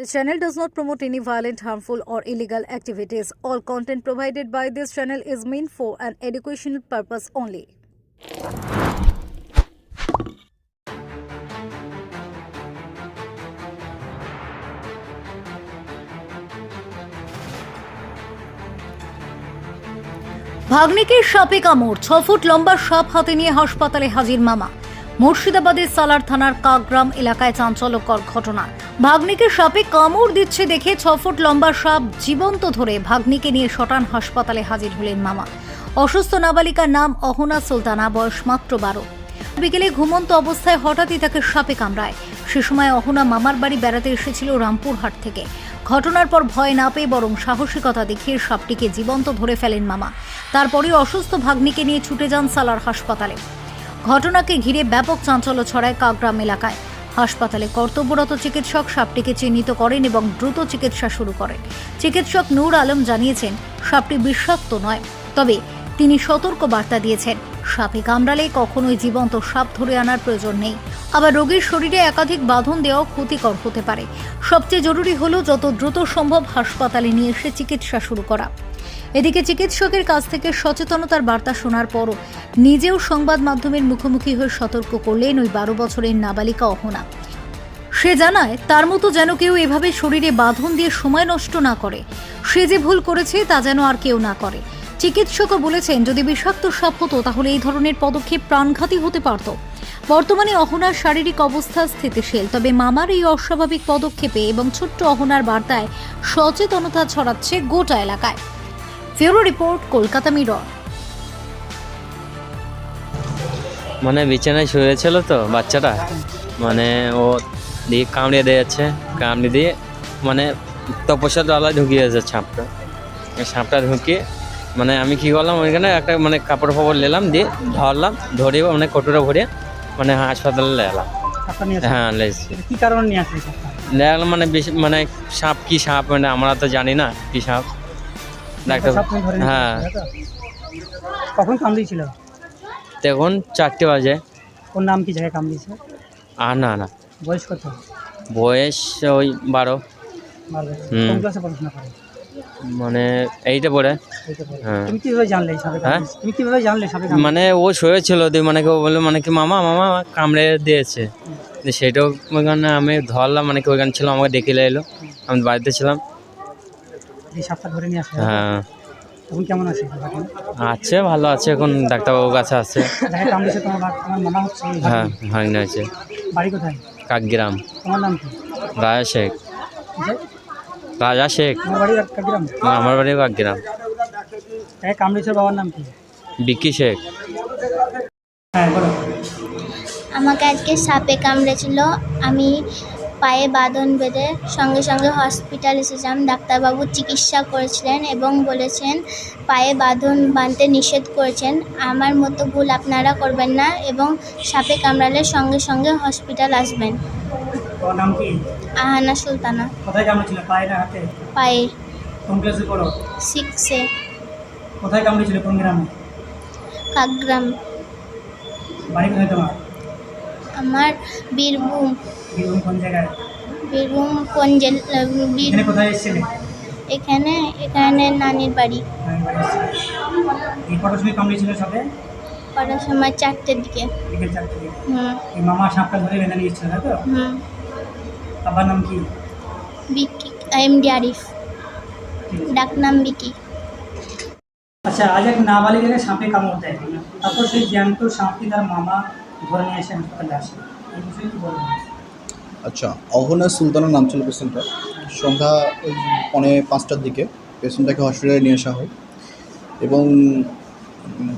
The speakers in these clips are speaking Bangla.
This channel does not promote any violent, harmful, or illegal activities. All content provided by this channel is meant for an educational purpose only. ভাগ্নিকে সাপে কামড় ছ ফুট লম্বা সাপ হাতে নিয়ে হাসপাতালে হাজির মামা মুর্শিদাবাদের সালার থানার কাকগ্রাম এলাকায় চাঞ্চল্যকর ঘটনা। ভাগ্নিকে সাপে কামড় দিচ্ছে দেখে ছ ফুট লম্বা সাপ জীবন্ত ধরে ভাগ্নিকে নিয়ে শটান হাসপাতালে হাজির হলেন মামা। অসুস্থ নাবালিকার নাম অহনা সুলতানা, বয়স মাত্র বারো। বিকেলে ঘুমন্ত অবস্থায় হঠাৎই তাকে সাপে কামড়ায়। সে সময় অহনা মামার বাড়ি বেড়াতে এসেছিল রামপুরহাট থেকে। ঘটনার পর ভয় না পেয়ে বরং সাহসিকতা দেখিয়ে সাপটিকে জীবন্ত ধরে ফেলেন মামা। তারপরই অসুস্থ ভাগ্নিকে নিয়ে ছুটে যান সালার হাসপাতালে। ঘটনাকে ঘিরে ব্যাপক চাঞ্চল্য ছড়ায় কাকগ্রাম এলাকায়। হাসপাতালে কর্তব্যরত চিকিৎসক সাপটিকে চিহ্নিত করেন এবং দ্রুত চিকিৎসা শুরু করেন। চিকিৎসক নূর আলম জানিয়েছেন, সাপটি বিষাক্ত নয়, তবে তিনি সতর্ক বার্তা দিয়েছেন, সাপে কামড়ালে কখনোই জীবন্ত সাপ ধরে আনার প্রয়োজন নেই। আবার রোগীর শরীরে একাধিক বাঁধন দেওয়া ক্ষতিকর হতে পারে। সবচেয়ে জরুরি হলো যত দ্রুত সম্ভব হাসপাতালে নিয়ে এসে চিকিৎসা শুরু করা। এদিকে চিকিৎসকের কাছ থেকে সচেতনতার বার্তা শোনার পরও নিজেও সংবাদ মাধ্যমের মুখোমুখি হয়ে সতর্ক করলেন ওই বারো বছরের নাবালিকা অহনা। সে জানায়, তার মতো যেন কেউ এভাবে শরীরে বাঁধন দিয়ে সময় নষ্ট না করে। সে যে ভুল করেছে, তা যেন আর কেউ না করে। চিকিৎসকও বলেছেন, যদি বিষাক্ত সাপ হতো, তাহলে এই ধরনের পদক্ষেপ প্রাণঘাতী হতে পারত। বর্তমানে অহনার শারীরিক অবস্থা স্থিতিশীল, তবে মামার এই অস্বাভাবিক পদক্ষেপে এবং ছোট্ট অহনার বার্তায় সচেতনতা ছড়াচ্ছে গোটা এলাকায়। ফেরো রিপোর্ট কলকাতা মিরর। মানে বিছানায় শুয়েছিল তো বাচ্চাটা। মানে ও দিয়ে কামড়িয়ে দিয়ে যাচ্ছে কামড়ে দিয়ে মানে তপস্যা তলায় ঢুকিয়েছে সাপটা। সাপটা ঢুকিয়ে মানে আমি কি করলাম ওইখানে একটা মানে কাপড় ফাপড় নিলাম দিয়ে ধরলাম ধরে মানে কটুরা ভরে মানে হাসপাতালে আসে হ্যাঁ কি কারণে নিয়ে আসলে মানে বেশি মানে সাপ কি সাপ মানে আমরা তো জানি না কি সাপ। ডাক্তার হ্যাঁ? কখন কামড়িয়েছিল? তখন চারটে বাজে। ওর নাম কি জায়গায় কামড়িয়েছে? আর না না। বয়স কত? বয়স ওই বারো। হুম। মানে এইটা। হ্যাঁ। হ্যাঁ? মানে ও শুয়েছিল দিয়ে মানে কেউ বলল মানে কি মামা মামা কামড়ে দিয়েছে। দিয়ে সেটাও ওইখানে আমি ধরলাম মানে কি ওইখানে ছিল আমাকে ডেকে এলো। আমি বাড়িতে ছিলাম। এই সাপটা ধরে নিয়ে আসলে হ্যাঁ। এখন কেমন আছে? আছে ভালো আছে এখন ডাক্তারবাবুর কাছে আছে। হ্যাঁ আছে বাড়ি কোথায়? কাকগ্রাম। তোমার নাম কি? রাজা শেখ। রাজা শেখ। আমার বাড়ি কাকগ্রাম। বাবার নাম কি? বিক্কি শেখ। হ্যাঁ আমাকে আজকে সাপে কামড়েছিল। আমি পায়ে বাঁধন বেঁধে সঙ্গে সঙ্গে হসপিটাল এসেছিলাম ডাক্তারবাবু চিকিৎসা করেছিলেন এবং বলেছেন পায়ে বাঁধন বাঁধতে নিষেধ করেছেন। আমার মতো ভুল আপনারা করবেন না এবং সাপে কামড়ালে সঙ্গে সঙ্গে হসপিটাল আসবেন। নাম কি? আহানা সুলতানা। কোথায় কামড়েছিল? পায়ে না হাতে? পায়ে। কোন ক্লাসে পড়ো? সিক্সে। কোথায় কামড়েছিল? কোন গ্রামে? কাকগ্রাম বাড়ি কোথায় তোমার? আমার বীরভূম। বীরভূম কোন জায়গায় বীরভূম কোন জেলা এখানে কোথায় এখানে এখানে নানির বাড়ি। এই কটার সময় কামড়িয়েছিল সাথে কটার সময় চারটের দিকে। বিকেল চারটে দিকে। হুম। এই মামা সাপটা ধরে বেঁধে নিয়েছিল তাই তো? হুম। বাবার নাম কি? বিকি এমডি আরিফ। ডাকনাম বিকি। আচ্ছা আজ এক নাবালিকাকে সাপে কামড় দেয়। তারপর সেই জ্যান্ত সাপটি তার মামা আচ্ছা অহনা সুলতানা নাম ছিল পেশেন্টটার। সন্ধ্যা পৌনে পাঁচটার দিকে পেশেন্টটাকে হসপিটালে নিয়ে আসা হয়। এবং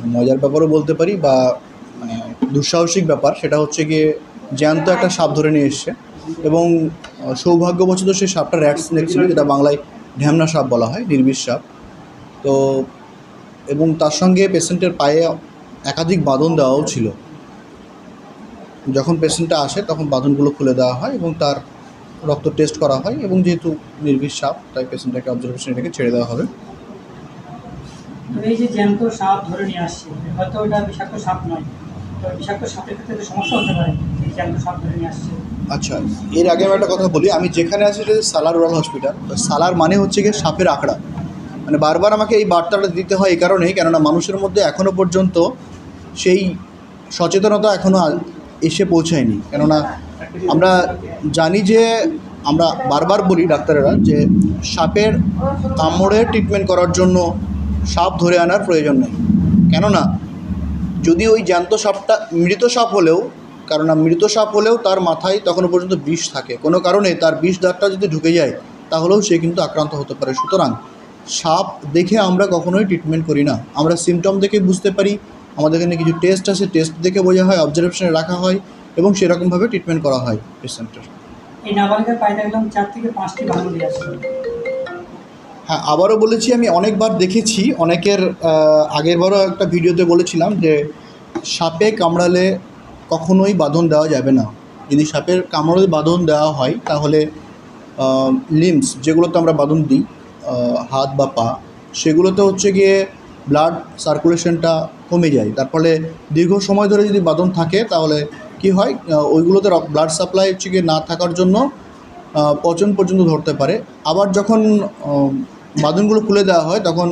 মজার ব্যাপারও বলতে পারি বা মানে দুঃসাহসিক ব্যাপার, সেটা হচ্ছে গিয়ে জ্যান্ত একটা সাপ ধরে নিয়ে এসছে। এবং সৌভাগ্যবশত সেই সাপটা র্যাট স্নেক যেটা বাংলায় ঢ্যামনা সাপ বলা হয়, নির্বিষ সাপ। তো, এবং তার সঙ্গে পেশেন্টের পায়ে একাধিক বাঁধন দেওয়াও ছিল। যখন পেশেন্টটা আসে তখন বাঁধনগুলো খুলে দেওয়া হয় এবং তার রক্ত টেস্ট করা হয় এবং যেহেতু নির্বিষ সাপ তাই পেশেন্টটাকে অবজারভেশনে রেখে ছেড়ে দেওয়া হবে। এই যে জ্যান্ত সাপ ধরে নিয়ে আসছে হয়তো ওটা বিষাক্ত সাপ নয়। বিষাক্ত সাপের ক্ষেত্রে তো সমস্যা হতে পারে জ্যান্ত সাপ ধরে নিয়ে আসছে। আচ্ছা এর আগে আমি একটা কথা বলি আমি যেখানে আছি সেটা সালার রুরাল হসপিটাল। তো সালার মানে হচ্ছে গিয়ে সাপের আঁকড়া মানে বারবার আমাকে এই বার্তাটা দিতে হয় এই কারণেই কেননা মানুষের মধ্যে এখনও পর্যন্ত সেই সচেতনতা এখনও এসে পৌঁছায়নি। কেননা আমরা জানি যে, আমরা বারবার বলি ডাক্তারেরা যে, সাপের কামড়ে ট্রিটমেন্ট করার জন্য সাপ ধরে আনার প্রয়োজন নেই। কেননা যদি ওই জ্যান্ত সাপটা মৃত সাপ হলেও, কারণ মৃত সাপ হলেও তার মাথায় তখনও পর্যন্ত বিষ থাকে। কোনো কারণে তার বিষ দাঁতটা যদি ঢুকে যায়, তাহলেও সে কিন্তু আক্রান্ত হতে পারে। সুতরাং সাপ দেখে আমরা কখনোই ট্রিটমেন্ট করি না। আমরা সিমটম দেখে বুঝতে পারি আমাদের এখানে কিছু টেস্ট আছে টেস্ট দেখে বোঝা হয় অবজারভেশনে রাখা হয় এবং সেরকমভাবে ট্রিটমেন্ট করা হয় পেশেন্টের এই দেখলাম চার থেকে পাঁচটি আসছে হ্যাঁ আবারও বলেছি আমি অনেকবার দেখেছি অনেকের আগেরবারও একটা ভিডিওতে বলেছিলাম যে সাপে কামড়ালে কখনোই বাঁধন দেওয়া যাবে না। যদি সাপের কামড়ে বাঁধন দেওয়া হয় তাহলে লিমস যেগুলোতে আমরা বাঁধন দিই হাত বা পা সেগুলোতে হচ্ছে গিয়ে ব্লাড সার্কুলেশনটা কমে যায় তার ফলে দীর্ঘ সময় ধরে যদি বাঁধন থাকে তাহলে কি হয় ওইগুলোতে ব্লাড সাপ্লাই হচ্ছে গিয়ে না থাকার জন্য পচন পর্যন্ত ধরতে পারে। আবার যখন বাঁধনগুলো খুলে দেওয়া হয় তখন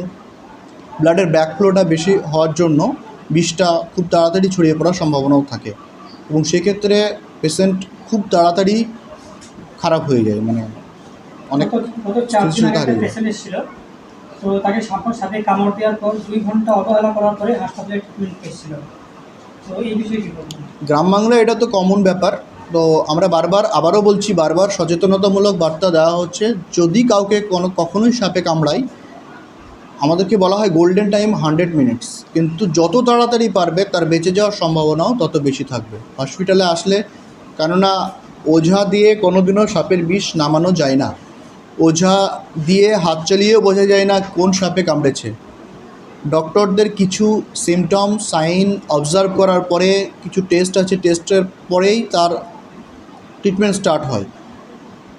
ব্লাডের ব্যাকফ্লোটা বেশি হওয়ার জন্য বিষটা খুব তাড়াতাড়ি ছড়িয়ে পড়ার সম্ভাবনাও থাকে। এবং সেক্ষেত্রে পেশেন্ট খুব তাড়াতাড়ি খারাপ হয়ে যায় মানে অনেক তো তাকে সাপ সাপে কামড় দেওয়ার পর দুই ঘণ্টা অবহেলা করার পরে হাসপাতালে ট্রিটমেন্ট এসেছিল তো এই বিষয়ে কী গ্রাম বাংলায় এটা তো কমন ব্যাপার। তো আমরা বারবার আবারও বলছি, বারবার সচেতনতামূলক বার্তা দেওয়া হচ্ছে। যদি কাউকে কোনো কখনোই সাপে কামড়ায়, আমাদেরকে বলা হয় গোল্ডেন টাইম হান্ড্রেড মিনিটস কিন্তু যত তাড়াতাড়ি পারবে, তার বেঁচে যাওয়ার সম্ভাবনাও তত বেশি থাকবে। হসপিটালে আসলে কেননা ওঝা দিয়ে কোনোদিনও সাপের বিষ নামানো যায় না। ওঝা দিয়ে হাত চালিয়েও বোঝা যায় না কোন সাপে কামড়েছে। ডক্টরদের কিছু সিমটম সাইন অবজার্ভ করার পরে কিছু টেস্ট আছে টেস্টের পরেই তার ট্রিটমেন্ট স্টার্ট হয়।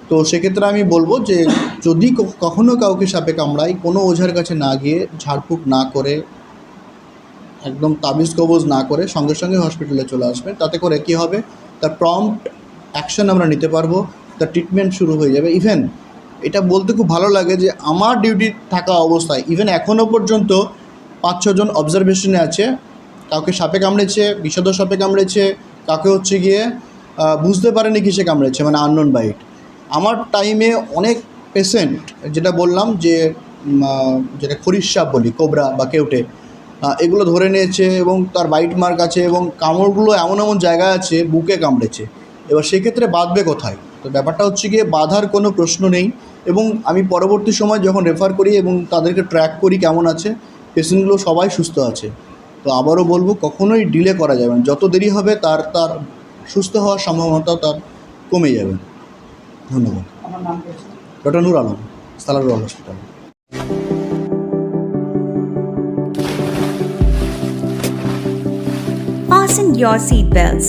তো সেক্ষেত্রে আমি বলব যে, যদি ক- কখনো কাউকে সাপে কামড়ায়, কোনো ওঝার কাছে না গিয়ে ঝাড়ফুঁক না করে, একদম তাবিজ কবজ না করে সঙ্গে সঙ্গে হসপিটালে চলে আসবেন তাতে করে কি হবে? তার প্রম্পট অ্যাকশন আমরা নিতে পারব, তার ট্রিটমেন্ট শুরু হয়ে যাবে। ইভেন এটা বলতে খুব ভালো লাগে যে আমার ডিউটি থাকা অবস্থায় ইভেন এখনও পর্যন্ত পাঁচ ছজন অবজারভেশনে আছে। কাউকে সাপে কামড়েছে বিষদ সাপে কামড়েছে, কাউকে হচ্ছে গিয়ে বুঝতে পারেনি কিসে কামড়েছে মানে আননোন বাইট আমার টাইমে অনেক পেশেন্ট যেটা বললাম যে যেটা খরিশ সাপ বলি, কোবরা বা কেউটে এগুলো ধরে নিয়েছে এবং তার বাইট মার্ক আছে এবং কামড়গুলো এমন এমন জায়গায় আছে, বুকে কামড়েছে। এবার সেক্ষেত্রে বাঁধবে কোথায়? তো ব্যাপারটা হচ্ছে গিয়ে বাঁধার কোনো প্রশ্ন নেই এবং আমি পরবর্তী সময় যখন রেফার করি এবং তাদেরকে ট্র্যাক করি কেমন আছে পেশেন্টগুলো সবাই সুস্থ আছে। তো আবারও বলব কখনোই ডিলে করা যাবে না। যত দেরি হবে তার তার সুস্থ হওয়ার সম্ভাবনাটাও তার কমে যাবে। ধন্যবাদ। আমার doctor Nur Alam Salar hospital. Fasten your seatbelts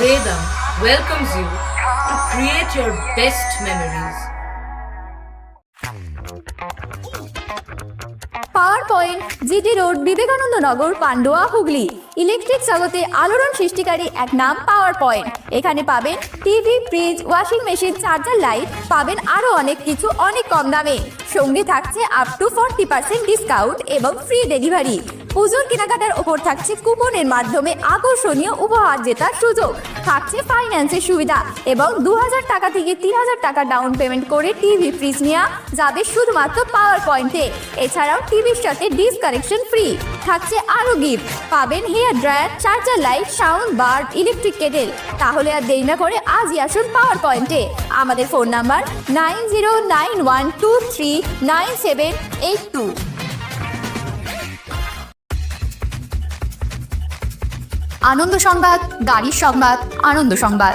Vedam welcomes you to create your best memories. Point GT road Vivekananda Nagar Pandua Hooghly electric জগতে আলোড়ন সৃষ্টিকারী এক নাম পাওয়ার পয়েন্ট এখানে পাবেন TV fridge washing machine charger light পাবেন আরও অনেক কিছু অনেক কম দামে। সঙ্গে থাকছে up to forty percent discount এবং ফ্রি ডেলিভারি পুজোর কেনাকাটার ওপর থাকছে কুপনের মাধ্যমে আকর্ষণীয় উপহার জেতার সুযোগ। থাকছে ফাইন্যান্সের সুবিধা এবং দু হাজার টাকা থেকে তিন হাজার টাকা ডাউন পেমেন্ট করে টিভি ফ্রিজ নেওয়া যাবে শুধুমাত্র পাওয়ার পয়েন্টে এছাড়াও টিভির সাথে ডিসকানেকশন ফ্রি থাকছে আরও গিফট পাবেন hair dryer charger light sound bar electric kettle তাহলে আর দেরি না করে আজই আসুন পাওয়ার পয়েন্টে আমাদের phone number nine zero nine one two three nine seven eight two আনন্দ সংবাদ, গাড়ির সংবাদ, আনন্দ সংবাদ।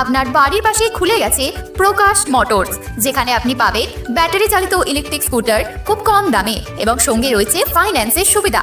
আপনার বাড়ির পাশে খুলে গেছে প্রকাশ মোটরস, যেখানে আপনি পাবেন ব্যাটারি চালিত ইলেকট্রিক স্কুটার খুব কম দামে এবং সঙ্গে রয়েছে ফাইন্যান্সের সুবিধা।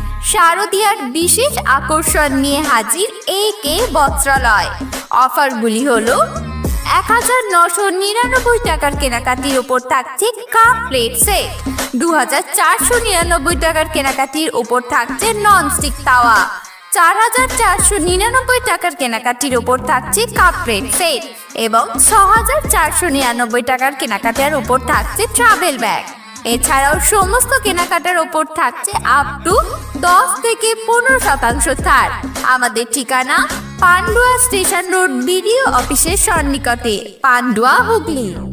শারদীয়ার বিশেষ আকর্ষণ নিয়ে হাজির এ কে বস্ত্রালয়। অফারগুলি হলো, এক হাজার নশো নিরানব্বই টাকার কেনাকাটির ওপর থাকছে কাপ প্লেট সেট, দু হাজার চারশো নিরানব্বই টাকার কেনাকাটির ওপর থাকছে ননস্টিক তাওয়া, চার হাজার চারশো নিরানব্বই টাকার কেনাকাটির ওপর থাকছে কাপ প্লেট সেট এবং ছ হাজার চারশো নিরানব্বই টাকার কেনাকাটার ওপর থাকছে ট্রাভেল ব্যাগ। এছাড়াও সমস্ত কেনাকাটার ওপর থাকছে আপ টু দশ থেকে পনেরো শতাংশ ছাড়। আমাদের ঠিকানা পান্ডুয়া স্টেশন রোড, বিডিও অফিসের সন্নিকটে। পান্ডুয়া হুগলি।